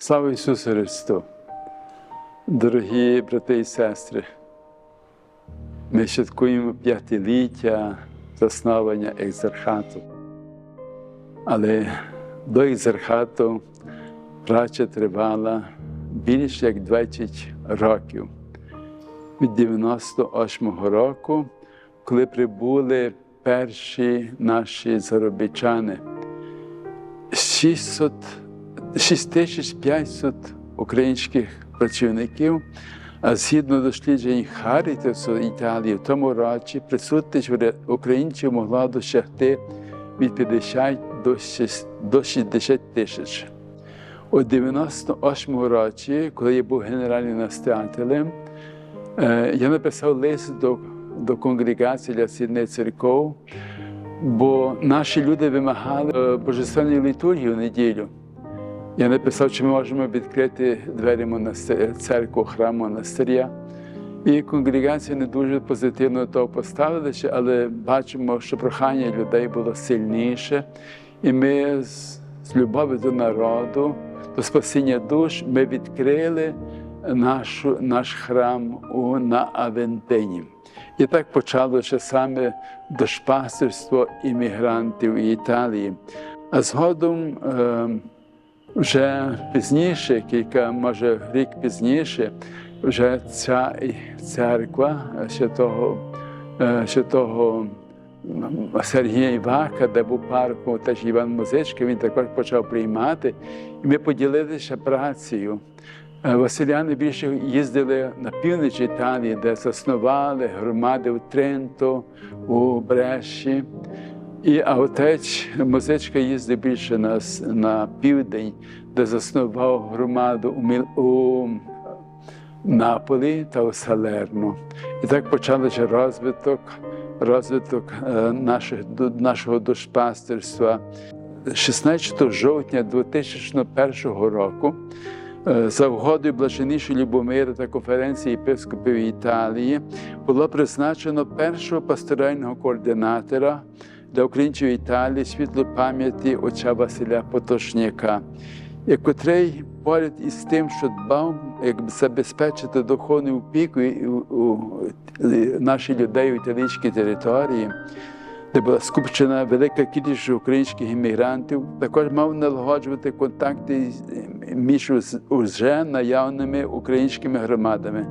Слава Ісусу Христу! Дорогі брати і сестри, ми святкуємо п'ятиліття заснування екзархату. Але до екзархату праця тривала більше як 20 років. Від 98-го року, коли прибули перші наші заробітчани, 600 6500 українських працівників, а згідно досліджень Харітесу Італії, в тому році присутність українців могла досягти від 50 до 60 тисяч. У 98-му році, коли я був генеральним настоятелем, я написав лист до, до конгрегації для сідних церков, бо наші люди вимагали божественної літургії в неділю. Я написав, чи ми можемо відкрити двері монастиря, церкву, храм монастиря. І конгрегація не дуже позитивно до того поставилася, але бачимо, що прохання людей було сильніше. І ми з, любові до народу, до спасіння душ, ми відкрили нашу, наш храм у, на Авентині. І так почалося саме дошпастерство іммігрантів Італії. А згодом е, вже пізніше, кілька, може рік пізніше, вже ця церква святого, святого Сергія Івака, де був парку теж Іван Музичка, він також почав приймати. І ми поділилися працею. Василяни більше їздили на північ Італії, де заснували громади у Тренто, у Бреші. І отець музичка їздив більше на, на південь, де заснував громаду у, Міл, у Наполі та у Салерно. І так почався розвиток, розвиток наших, нашого душпастерства. 16 жовтня 2001 року. За угодою блаженнішої Любомира та конференції єпископів Італії було призначено першого пасторального координатора для українців Італії світло пам'яті отця Василя Потошняка, котрий поряд із тим, що дбав, як забезпечити духовну опіку наших людей у італійській території, де була скупчена велика кількість українських іммігрантів, також мав налагоджувати контакти між уже наявними українськими громадами.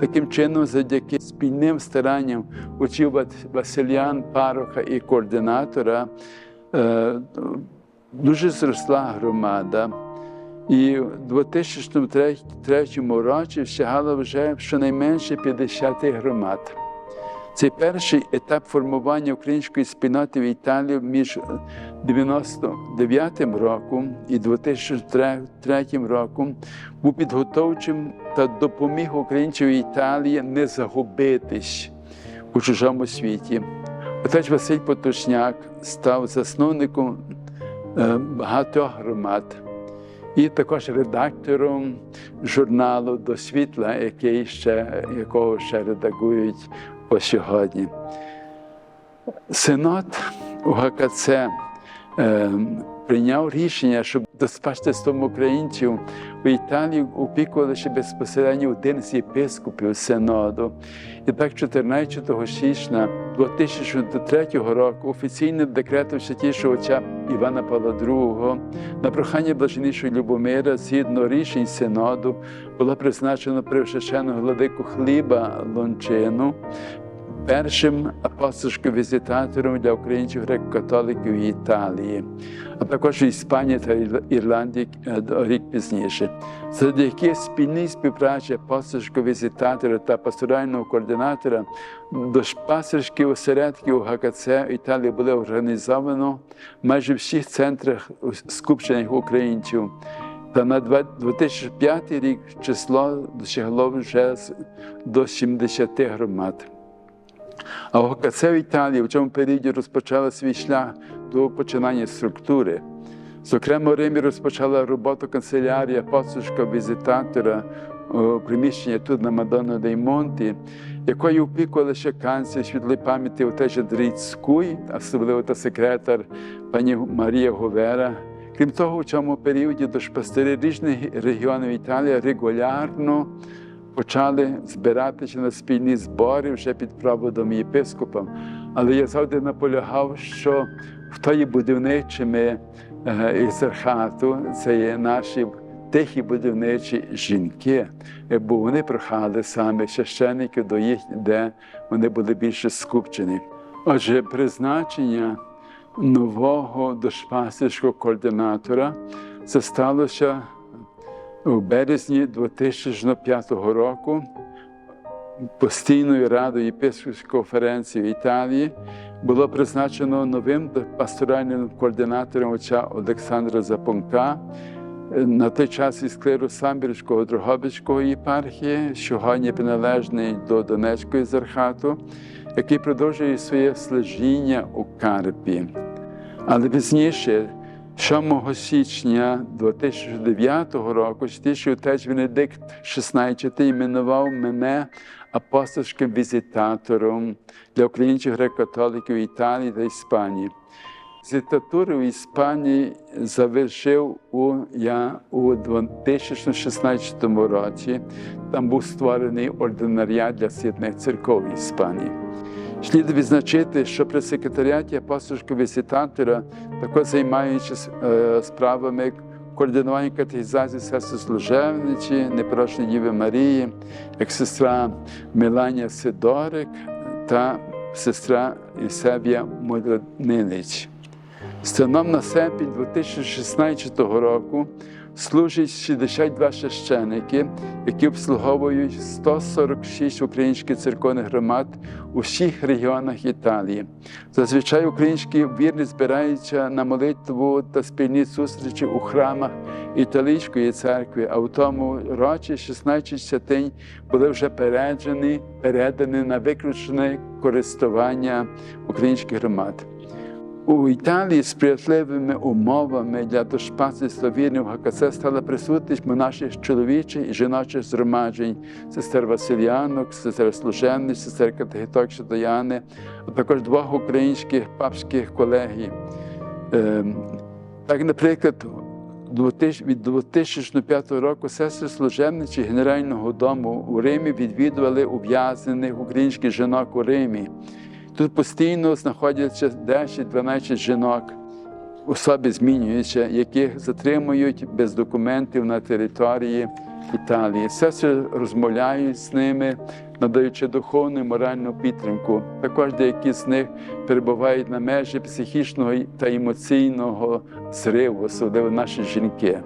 Таким чином, завдяки спільним старанням учив Василян, пароха і координатора, дуже зросла громада. І в 2003 році всягало вже щонайменше 50 громад. Це перший етап формування української спільноти в Італії між 99 роком і 2003 роком був підготовчим та допоміг українцям Італії не загубитись у чужому світі. Отець Василь Потушняк став засновником багатьох громад і також редактором журналу до світла, який ще, якого ще редагують по сьогодні. Синод у ГКЦ е, прийняв рішення, щоб доспачтеством українців в Італії опікувалися безпосередньо один з єпископів Синоду. І так, 14 січня 2003 року офіційним декретом святішого отця Івана Павла II на прохання блаженнішого Любомира згідно рішень Синоду було призначено превшеченого владику хліба Лончину першим апостольським візитатором для українців греко-католиків Італії, а також Іспанії та Ірландії рік пізніше. Завдяки спільній співпраці апостольського візитатора та пасторального координатора до пасторських осередків ГКЦ Італії були організовано майже в всіх центрах скупчених українців. Та на 2005 рік число досягло вже до 70 громад. А ОКЦ в Італії в цьому періоді розпочала свій шлях до починання структури. Зокрема, в Римі розпочала роботу канцелярія апостольського візитатора у приміщенні тут на Мадонна дей Монті, якою опікувалася канцлер світлої пам'яті отець Андрій особливо та секретар пані Марія Говера, Крім того, у цьому періоді душпастери різних регіонів Італії регулярно почали збиратися на спільні збори вже під проводом єпископа. Але я завжди наполягав, що хто є будівничими е, ізерхату, це є наші тихі будівничі жінки, бо вони прохали саме священиків до їх, де вони були більше скупчені. Отже, призначення нового дошпастерського координатора це сталося у березні 2005 року постійною радою єпископської конференції в Італії було призначено новим пасторальним координатором отця Олександра Запонка. На той час із клиру Самбірського Дрогобицького єпархії, що сьогодні приналежний до Донецької зархату, який продовжує своє служіння у Карпі. Але пізніше, 7 січня 2009 року, святіший отець Венедикт XVI іменував мене апостольським візитатором для українців греко-католиків Італії та Іспанії. Візитатуру в Іспанії завершив у, я у 2016 році. Там був створений ординаріат для східних церков Іспанії. Слід відзначити, що при секретаріаті апостольського візитатора також займаючись е, справами координування катехізації сестри служебниці, непорочної Діви Марії, як сестра Меланія Сидорик та сестра Ісевія Модронинич. Станом на серпень 2016 року служать 62 священики, які обслуговують 146 українських церковних громад у всіх регіонах Італії. Зазвичай українські вірні збираються на молитву та спільні зустрічі у храмах італійської церкви, а в тому році 16 святинь були вже передані, передані на виключне користування українських громад. У Італії сприятливими умовами для дошпасництва вірних ГКЦ стала присутність наших чоловічих і жіночих згромаджень, сестер Васильянок, сестер Служенниць, сестер Категіток Шатояни, а також двох українських папських колегій. Так, наприклад, від 2005 року сестри служебниці Генерального дому у Римі відвідували ув'язнених українських жінок у Римі. Тут постійно знаходяться 10-12 жінок, особи змінюються, яких затримують без документів на території Італії. Сестри розмовляють з ними, надаючи духовну і моральну підтримку. Також деякі з них перебувають на межі психічного та емоційного зриву, особливо наші жінки.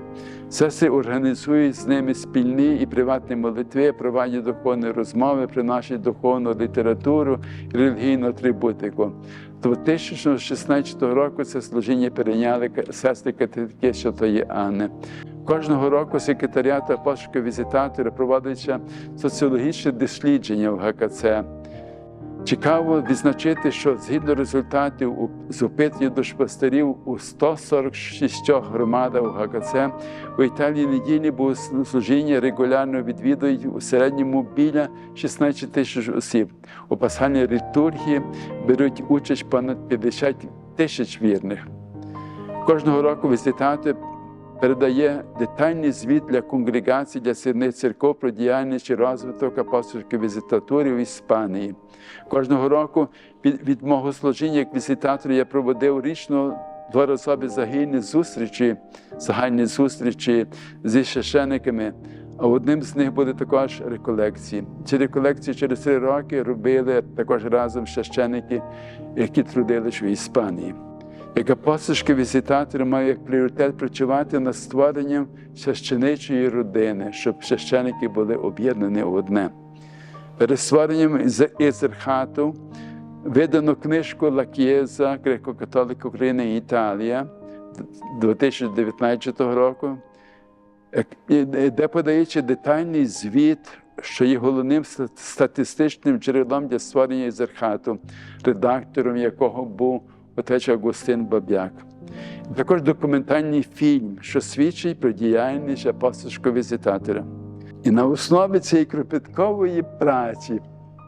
Сестри організують з ними спільні і приватні молитви, проводять духовні розмови, приносять духовну літературу релігійну атрибутику. З 2016 року це служіння перейняли сестри катехи Святої Анни. Кожного року секретаріат апостольського візитатора проводиться соціологічне дослідження в ГКЦ. Цікаво відзначити, що згідно результатів з опитування душпастерів у 146 громадах ГКЦ у Італії недільні богослужіння регулярно відвідують у середньому біля 16 тисяч осіб. У пасхальній літургії беруть участь понад 50 тисяч вірних. Кожного року візитатор передає детальний звіт для конгрегацій для сірних церков про діяльність і розвиток апостольської візитатури в Іспанії. Кожного року від, мого служіння як візитатора я проводив річно дворазові загальні зустрічі, загальні зустрічі зі священиками. А одним з них були також реколекції. Ці реколекції через три роки робили також разом священики, які трудились в Іспанії. Як апостольський візитатор має пріоритет працювати над створенням священичої родини, щоб священики були об'єднані в одне. Перед створенням Ізерхату видано книжку Лакєза Греко-католика України і Італія 2019 року, де подається детальний звіт, що є головним статистичним джерелом для створення Ізерхату, редактором якого був отець Августин Баб'як. Також документальний фільм, що свідчить про діяльність апостольського візитатора. І на основі цієї кропіткової праці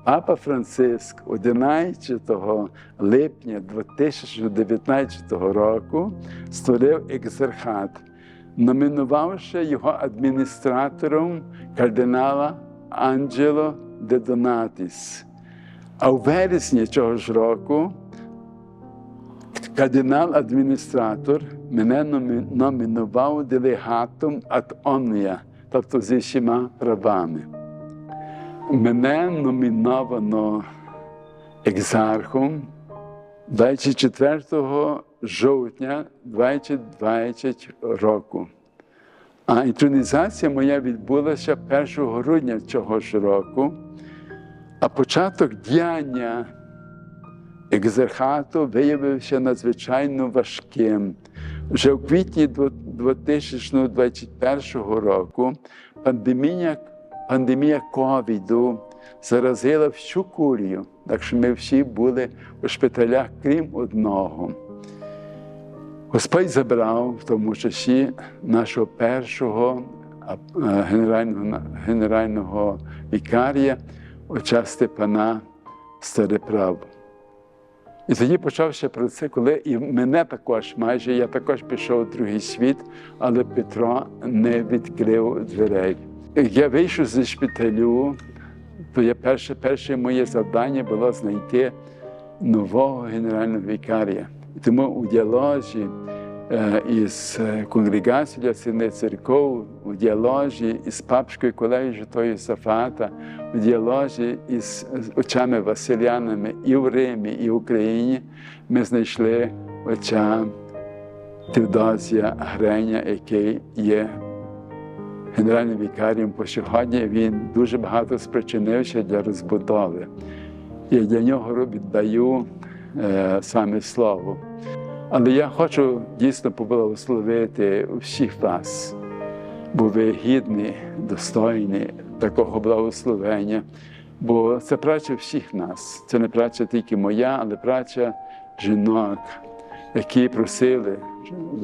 Папа Франциск 11 липня 2019 року створив екзархат, номінувавши його адміністратором кардинала Анджело де Донатіс. А у вересні цього ж року кардинал-адміністратор мене номі- номінував делегатом ад Онія, тобто зі всіма правами. Мене номіновано екзархом 24 жовтня 2020 року. А інтронізація моя відбулася 1 грудня цього ж року, а початок діяння екзархату виявився надзвичайно важким. Вже в квітні 2021 року пандемія, пандемія ковіду заразила всю курію, так що ми всі були у шпиталях, крім одного. Господь забрав в тому часі нашого першого е, генерального, генерального вікарія отця Степана Стареправу. І тоді почався процес, коли і мене також майже, я також пішов у другий світ, але Петро не відкрив дверей. Я вийшов зі шпиталю, то я перше, перше моє завдання було знайти нового генерального вікарія. Тому у діалозі із конгрегацією Сини церков, у діалозі із папською колегією Житої Сафата, у діалозі із отцями Василянами і в Римі, і в Україні ми знайшли отця Теодозія Греня, який є генеральним вікарієм по сьогодні. Він дуже багато спричинився для розбудови. І для нього е, саме слово. Але я хочу дійсно поблагословити всіх вас, бо ви гідні, достойні такого благословення. Бо це праця всіх нас. Це не праця тільки моя, але праця жінок, які просили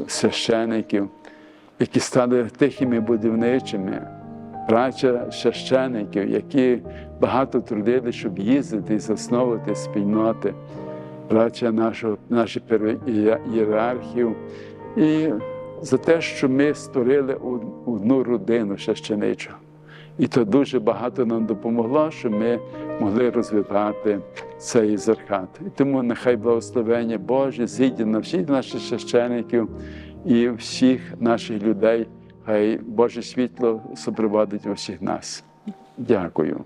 священиків, які стали тихими будівничими, праця священиків, які багато трудили, щоб їздити і засновувати спільноти, праця нашого, наших ієрархів. І за те, що ми створили одну родину священичу. І то дуже багато нам допомогло, що ми могли розвивати цей зархат. І тому нехай благословення Боже зійде на всіх наших священиків і всіх наших людей. Хай Боже світло супроводить усіх нас. Дякую.